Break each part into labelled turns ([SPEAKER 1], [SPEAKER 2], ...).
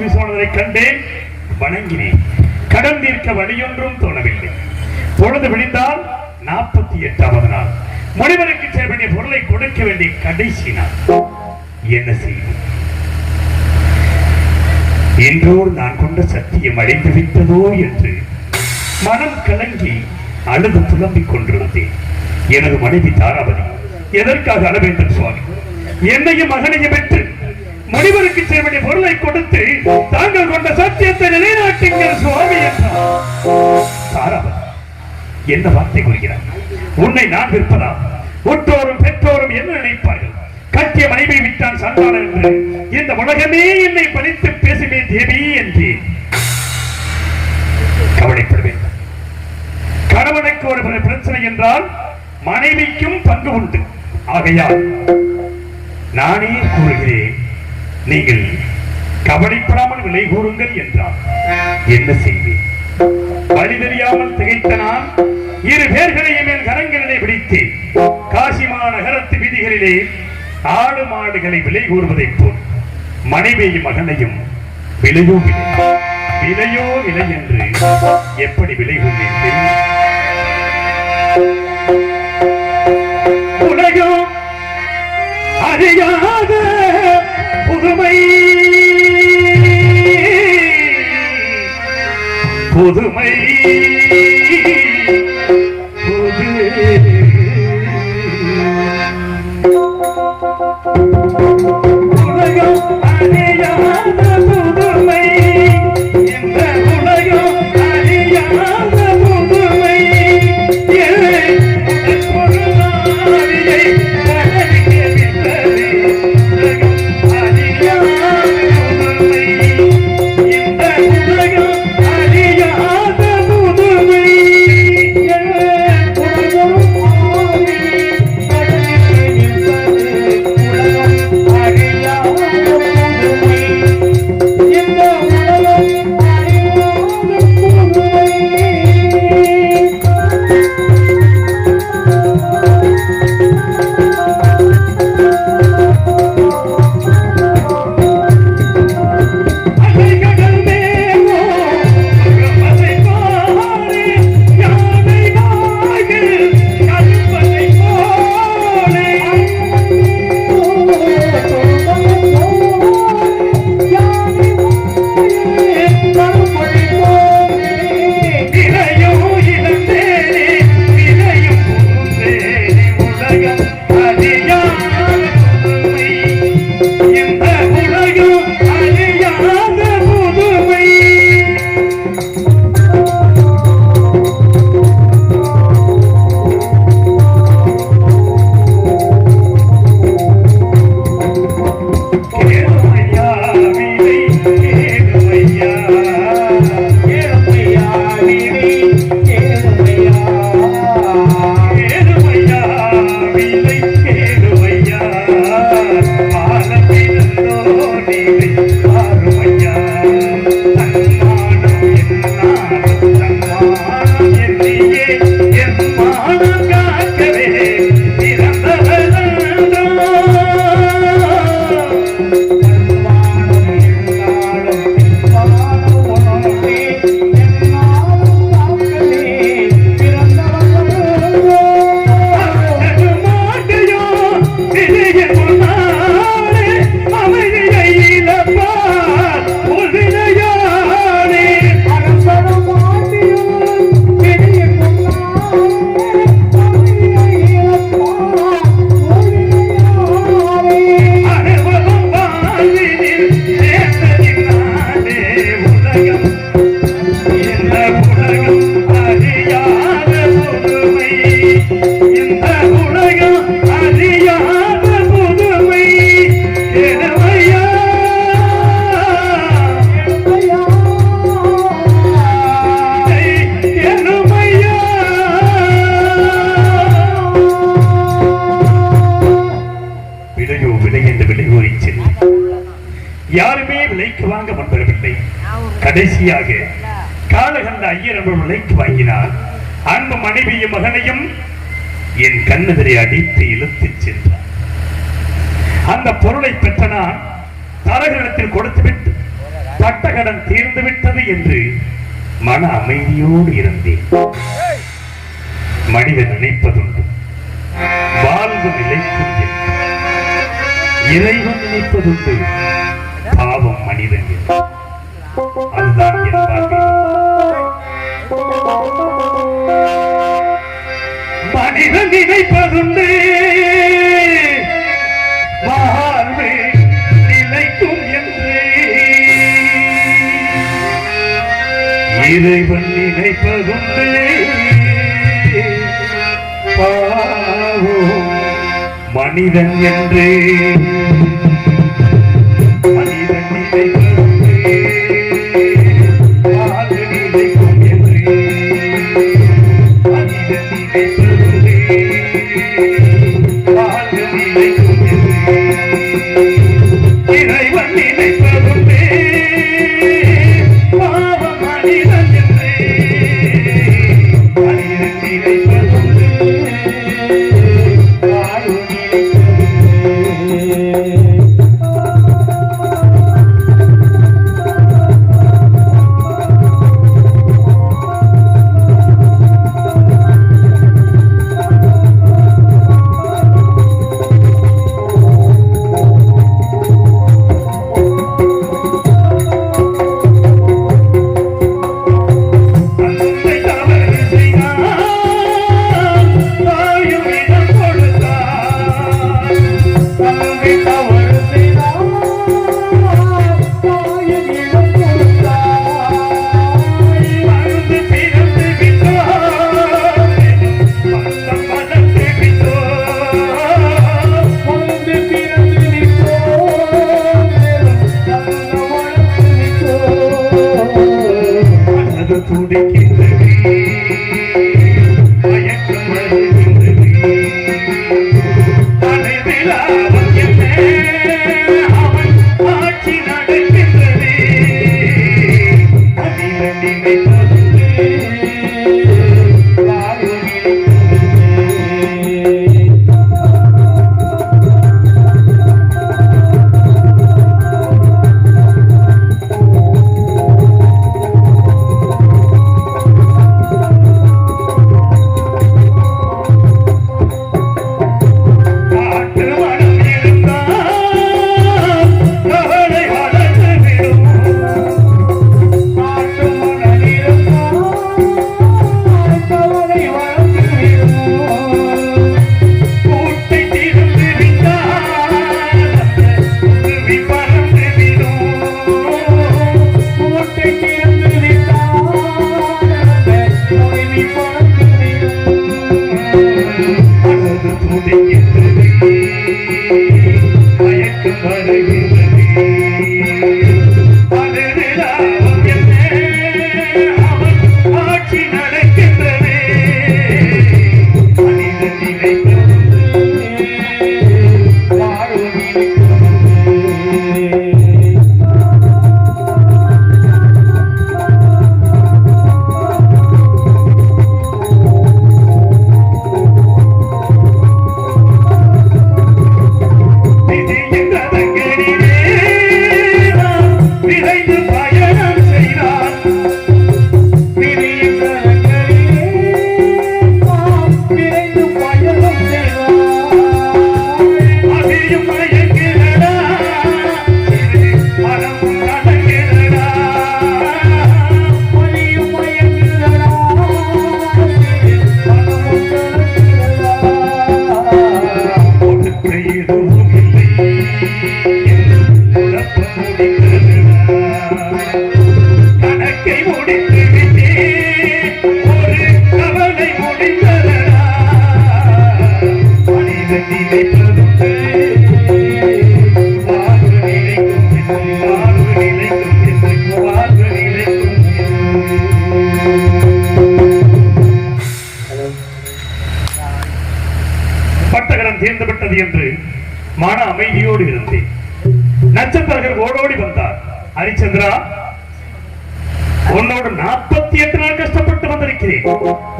[SPEAKER 1] வீசுவதை கண்டேன் வணங்கினேன். கடன் தீர்க்க வழியொன்றும் தோணவில்லை. பொழுது விழித்தால் நாற்பத்தி எட்டாவது நாள். முனிவருக்கு செய்ய வேண்டிய பொருளை கொடுக்க வேண்டிய கடைசி நாள். என்ன செய்யும் என்றோடு நான் கொண்ட சத்தியம் அடைந்து விட்டதோ என்று மனம் கலங்கி அழுது புலம்பிக் கொண்டிருந்தேன். எனது மனைவி தாராபதி எதற்காக அழ வேண்டும் சுவாமி? என்னையும் மகனையும் பெற்று மனிதருக்கு செய்ய வேண்டிய பொருளை கொடுத்து தாங்கள் கொண்ட சத்தியத்தை நிலைநாட்டுங்கள் சுவாமி என்றார் என்ன வார்த்தை கூறுகிறார் உன்னை நான் விற்பதா உற்றோரும் பெற்றோரும் என்ன நினைப்பார்கள்? கட்டிய மனைவி விட்டான் சந்தானம் என்று. இந்த உலகமே என்னை பணித்து பேசுமே தேவி என்று கவலைப்பட வேண்டும். கணவனுக்கு ஒரு பிரச்சனை என்றால் மனைவிக்கும் பங்கு உண்டு. ஆகையால் நானே கூறுகிறேன் நீங்கள் கவலைப்படாமல் விலை கூறுங்கள் என்றார். என்ன செய்வேன் வழி தெரியாமல் திகைத்த நான் இரு பேர்களையும் என் கரங்களிலே பிடித்தேன் காசி மாநகரத்து வீதிகளிலே ஆடு மாடுகளை விலை கூறுவதைப் போல் மனைவியையும் மகனையும் விலையோ விலை? விலையோ விலை என்று எப்படி விலை கூறினேன் தெரியும் புதுமை உலகம் கடைசியாக காலகண்ட ஐயர் அவர் வாங்கினார். அன்பு மனைவியும் மகனையும் என் கண்ணெதிரை அடித்து இழுத்து சென்றார். அந்த பொருளை பெற்ற நான் தரகரிடத்தில் கொடுத்துவிட்டு பட்டகடன் தீர்ந்து விட்டது என்று மன அமைதியோடு இருந்தேன். மனிதன் நினைப்பதுண்டு. வாழ்வு நிலைக்கும் இறைவன் நினைப்பதுண்டு. பாவம் மனிதன் என்று. அதுதான் என் வாழ்வில் மனிதன் நினைப்பதுண்டு. வாழ்வு நிலைக்கும் என்று. இறைவன் நினைப்பதுண்டு. பாவம் மனிதன் என்று. வாழ்வு நிலைக்கும் we come பட்டகரம் தீர்ந்துவிட்டது என்று மன அமைதியோடு இருந்தேன். நட்சத்திரர்கள் ஓடோடி வந்தார். ஹரிச்சந்திரா உன்னோடு நாற்பத்தி எட்டு நாள் கஷ்டப்பட்டு வந்திருக்கிறேன்.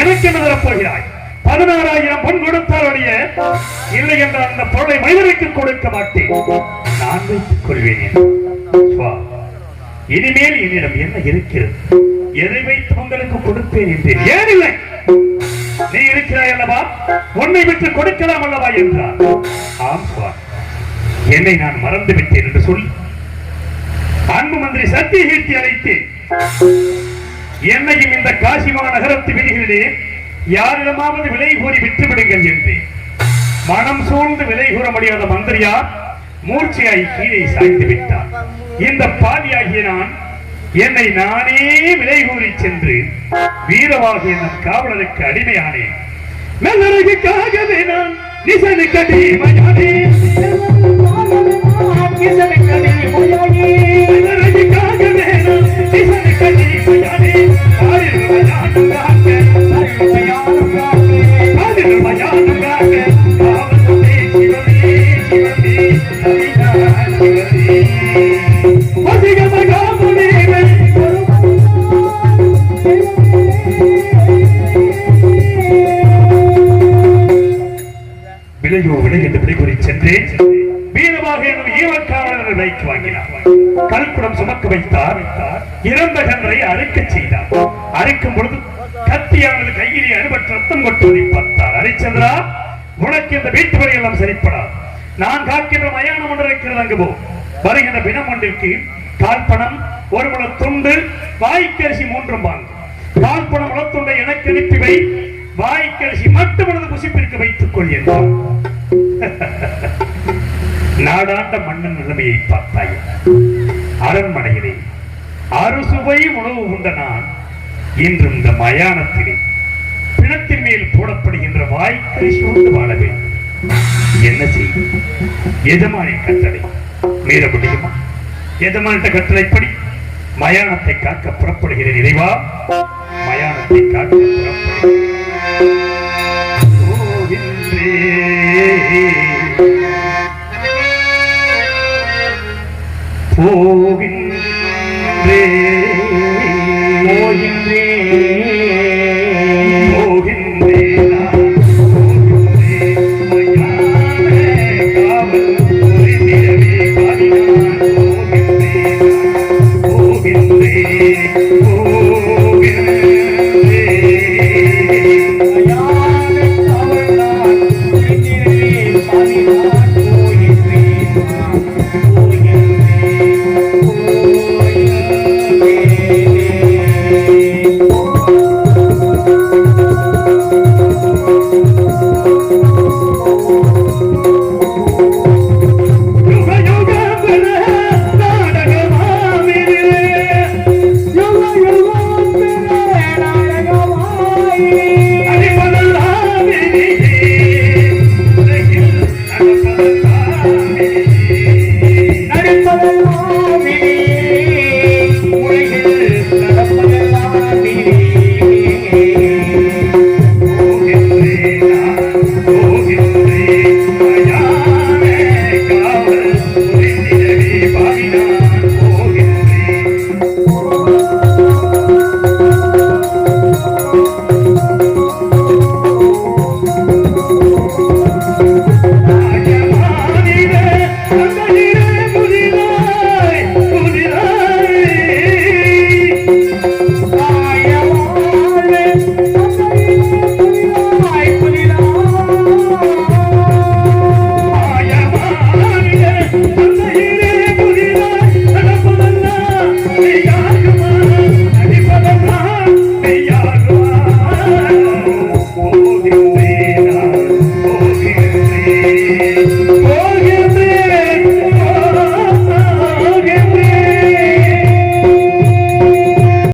[SPEAKER 1] எனக்கு என்ன தரப் பதினாறாயிரம் பொன் கொடுத்தாலுடைய இல்லை என்றால் அந்த பொருளை மனிதனுக்கு கொடுக்க மாட்டேன். நான் வைத்துக் கொள்வேன் இனிமேல் என்னிடம் என்ன இருக்கிறது? எதை வைத்து உங்களுக்கு கொடுப்பேன் என்றேன் ஏன் இல்லை? நீ இருக்கிறாய் அல்லவா? உன்னை விட்டு கொடுக்கலாம் அல்லவா என்றார். ஆம் சுவாமி என்னை நான் மறந்து விட்டேன் என்று சொல்லி அன்பு மந்திரி சத்தியகீர்த்தி அழைத்து என்னையும் இந்த காசி மாநகரத்து விதிகளிலே யாரிடமாவது விலை கூறி விட்டுவிடுங்கள் என்று. மனம் சூழ்ந்து விலை கூற முடியாத மந்திரியார் மூர்ச்சையாய் கீழே சாய்ந்து விட்டார். இந்த பாதியாகிய நான் என்னை நானே விலை கூறி சென்று வீரவாக என் காவலருக்கு அடிமையானேன். மெல்லருக்காகவே நான் நிசனுக்கு அடிமையானேன் மெல்லருக்காகவே என்று விலை கூறி சென்றேன் வீரமாக என்னும் ஈவக்காரர் வைத்து வாங்கினார். கல்குடம் சுமக்க வைத்தார். இறந்த கன்றை அறுக்கச் செய்தார். அரைக்கும் பொழுது கத்தியானது கையிலே அறுபட்டு ரத்தம் கொட்டுவதை பார்த்தார். ஹரிச்சந்திரா உனக்கு இந்த வீட்டு வரை எல்லாம் சரிப்படாது. நான் காக்கின்ற மயானம் ஒன்று இருக்கிறது அங்கு போ. வருகின்ற பிணம் ஒன்றிற்கு கால்பணம் ஒரு முள துண்டு வாய்க்கரிசி மூன்றும் வாங்கு. கால்பணம் முளத்துண்டை எனக்கு அனுப்பி வை. வாய்க்கரிசி மட்டும் எனது புசிப்பிற்கு வைத்துக் கொள் என்றான் நாடாண்ட மன்னன் நிலைமையை பார்த்தாய். அரண்மனையிலே அறுசுவை உணவு உண்ட நான் இன்று இந்த மயானத்திலே பிணத்தின் மேல் போடப்படுகின்ற வாய்க்கை சூழ்ந்து வாழ வேண்டும். என்ன செய்யும்? எஜமானி கட்டளை மீற முடியுமா எஜமானிட்ட கட்டளைப்படி மயானத்தை காக்க புறப்படுகிற இறைவா. மயானத்தை காக்க புறப்படும்